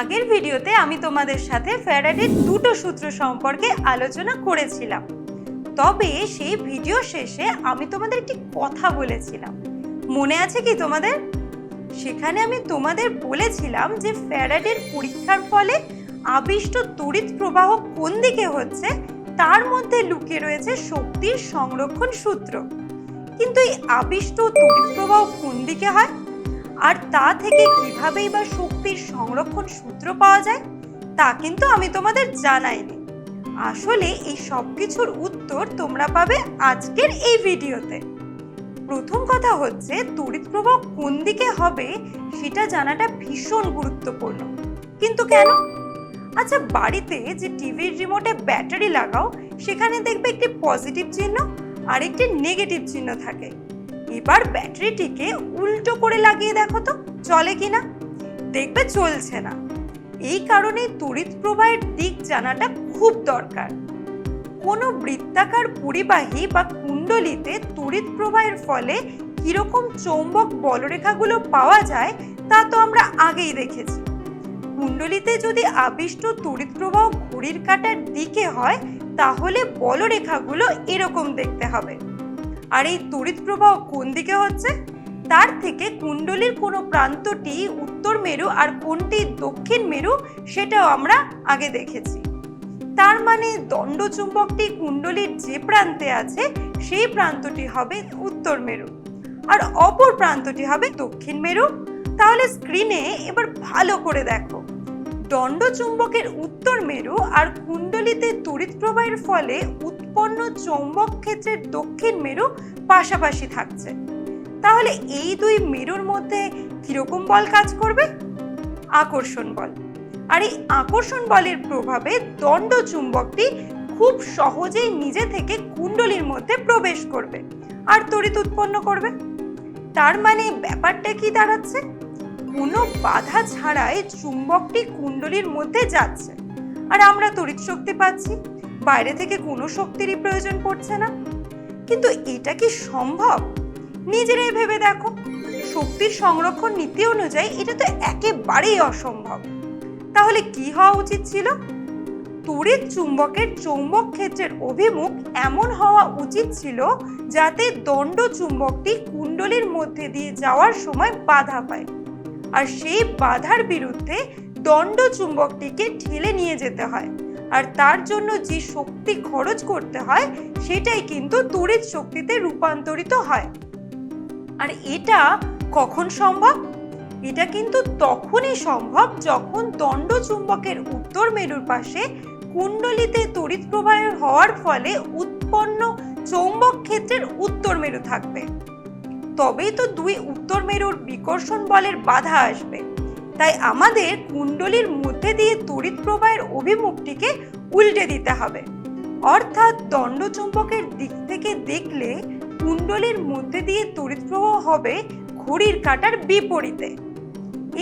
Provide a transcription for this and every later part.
আগের ভিডিওতে আমি তোমাদের সাথে ফ্যারাডের দুটো সূত্র সম্পর্কে আলোচনা করেছিলাম। তবে সেই ভিডিও শেষে আমি তোমাদের একটি কথা বলেছিলাম। মনে আছে কি তোমাদের? সেখানে আমি তোমাদের বলেছিলাম যে ফ্যারাডের পরীক্ষার ফলে আবিষ্ট তড়িৎ প্রবাহ কোন দিকে হচ্ছে, তার মধ্যে লুকিয়ে রয়েছে শক্তির সংরক্ষণ সূত্র। কিন্তু এই আবিষ্ট তড়িৎ প্রবাহ কোন দিকে হয়? আর তা থেকে কিভাবেই বা শক্তির সংরক্ষণ সূত্র পাওয়া যায়, তা কিন্তু আমি তোমাদের জানাইনি। আসলে এই সব কিছুর উত্তর তোমরা পাবে আজকের এই ভিডিওতে। প্রথম কথা হচ্ছে তড়িৎ প্রবাহ কোন দিকে হবে সেটা জানাটা ভীষণ গুরুত্বপূর্ণ। কিন্তু কেন? আচ্ছা বাড়িতে যে টিভির রিমোটে ব্যাটারি লাগাও, সেখানে দেখবে একটি পজিটিভ চিহ্ন। আর একটি নেগেটিভ চিহ্ন থাকে। এবার ব্যাটারিটিকে উল্টো করে লাগিয়ে দেখো তো, চলে কিনা? দেখবে চলছে না। এই কারণে তড়িৎ প্রবাহের দিক জানাটা খুব দরকার। কোনো বৃত্তাকার পরিবাহী বা কুণ্ডলিতে তড়িৎ প্রবাহের ফলে কীরকম চৌম্বক বলরেখাগুলো পাওয়া যায়, তা তো আমরা আগেই দেখেছি। কুণ্ডলিতে যদি আবিষ্ট তড়িৎ প্রবাহ ঘড়ির কাঁটার দিকে হয় তাহলে বলরেখাগুলো এরকম দেখতে হবে। আর এই তড়িৎ প্রবাহ কোন দিকে হচ্ছে? তার থেকে কুণ্ডলীর কোনো প্রান্তটি উত্তর মেরু আর কোনটি দক্ষিণ মেরু সেটাও আমরা আগে দেখেছি। তার মানে দণ্ডচুম্বকটি কুণ্ডলীর যে প্রান্তে আছে, সেই প্রান্তটি হবে উত্তর মেরু। আর অপর প্রান্তটি হবে দক্ষিণ মেরু। তাহলে স্ক্রিনে এবার ভালো করে দেখো। দণ্ডচুম্বকের উত্তর মেরু আর কুণ্ডলিতে তড়িৎ প্রবাহের ফলে উৎপন্ন চৌম্বক ক্ষেত্রের দক্ষিণ মেরু পাশাপাশি থাকছে। তাহলে এই দুই মেরুর মধ্যে কীরকম বল কাজ করবে? আকর্ষণ বল। আর এই আকর্ষণ বলের প্রভাবে দণ্ড চুম্বকটি খুব সহজেই নিজে থেকে কুণ্ডলীর মধ্যে প্রবেশ করবে আর তড়িৎ উৎপন্ন করবে। তার মানে ব্যাপারটা কি দাঁড়াচ্ছে? কোনো বাধা ছাড়াই চুম্বকটি কুণ্ডলীর মধ্যে যাচ্ছে। আর আমরা তড়িৎ শক্তি পাচ্ছি, বাইরে থেকে কোনো শক্তিরই প্রয়োজন পড়ছে না। কিন্তু এটা কি সম্ভব? নিজেরাই ভেবে দেখো, শক্তির সংরক্ষণ নীতি অনুযায়ী এটা তো একেবারেই অসম্ভব। তাহলে কি হওয়া উচিত ছিল? তড়িৎ চুম্বকের চৌম্বক ক্ষেত্রের অভিমুখ এমন হওয়া উচিত ছিল যাতে দণ্ড চুম্বকটি কুণ্ডলীর মধ্যে দিয়ে যাওয়ার সময় বাধা পায়। আর সেই বাধার বিরুদ্ধে দণ্ড চুম্বকটিকে ঠেলে নিয়ে যেতে হয়। আর তার জন্য যে শক্তি খরচ করতে হয়, সেটাই কিন্তু তড়িৎ শক্তিতে রূপান্তরিত হয়। আর এটা কখন সম্ভব? এটা কিন্তু তখনই সম্ভব যখন দণ্ড চুম্বকের উত্তর মেরুর পাশে কুণ্ডলিতে তড়িৎ প্রবাহ হওয়ার ফলে উৎপন্ন চৌম্বক ক্ষেত্রের উত্তর মেরু থাকবে। তবেই তো দুই উত্তর মেরুর বিকর্ষণ বলের বাধা আসবে। তাই আমাদের কুণ্ডলীর মধ্যে দিয়ে তড়িৎ প্রবাহের অভিমুখটিকে উল্টে দিতে হবে। অর্থাৎ দণ্ড চুম্বকের দিক থেকে দেখলে কুণ্ডলীর মধ্যে দিয়ে তড়িৎ প্রবাহ হবে ঘড়ির কাঁটার বিপরীতে।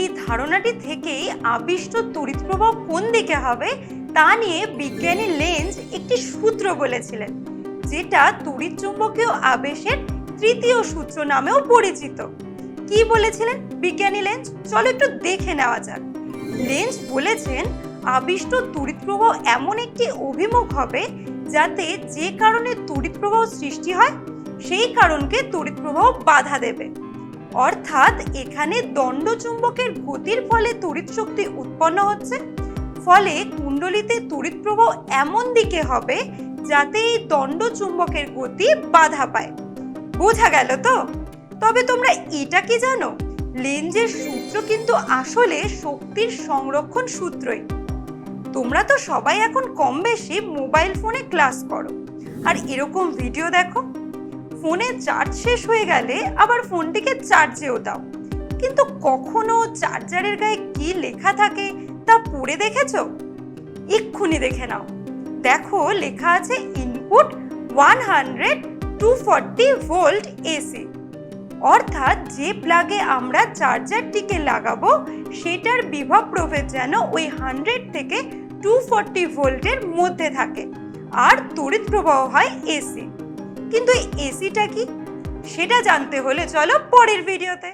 এই ধারণাটি থেকেই আবিষ্ট তড়িৎ প্রবাহ কোন দিকে হবে তা নিয়ে বিজ্ঞানী লেন্স একটি সূত্র বলেছিলেন, যেটা তড়িৎ চুম্বকীয় আবেশের তৃতীয় সূত্র নামেও পরিচিত। কি বলেছিলেন? বিজ্ঞানী লেন্স? চলো একটু দেখে নেওয়া যাক। লেন্স বলেছেন, আবিষ্ট তড়িৎ প্রবাহ এমন একটি অভিমুখ হবে যাতে যে কারণে তড়িৎ প্রবাহ সৃষ্টি হয়, সেই কারণকে তড়িৎ প্রবাহ বাধা দেবে। অর্থাৎ এখানে দণ্ড চুম্বকের গতির ফলে তড়িৎ শক্তি উৎপন্ন হচ্ছে, ফলে কুণ্ডলিতে তড়িৎ প্রবাহ এমন দিকে হবে যাতে এই দণ্ড চুম্বকের গতি বাধা পায়। বোঝা গেল তো? তবে তোমরা এটা কি জানো? লেন্সের সূত্র কিন্তু আসলে শক্তির সংরক্ষণ সূত্রই। তোমরা তো সবাই এখন কম বেশি মোবাইল ফোনে ক্লাস করো। আর এরকম ভিডিও দেখো। ফোনে চার্জ শেষ হয়ে গেলে আবার ফোনটিকে চার্জেও দাও। কিন্তু কখনো চার্জারের গায়ে কি লেখা থাকে তা পড়ে দেখেছ? এক্ষুনি দেখে নাও। দেখো লেখা আছে input one hundred two forty volt AC অর্থাৎ যে প্লাগে আমরা চার্জারটিকে লাগাবো, সেটার বিভব প্রভেদ যেন ওই হান্ড্রেড থেকে টু ফর্টি ভোল্টের মধ্যে থাকে। আর তড়িৎ প্রবাহ হয় এসি কিন্তু এসিটা কি? সেটা জানতে হলে চলো পরের ভিডিওতে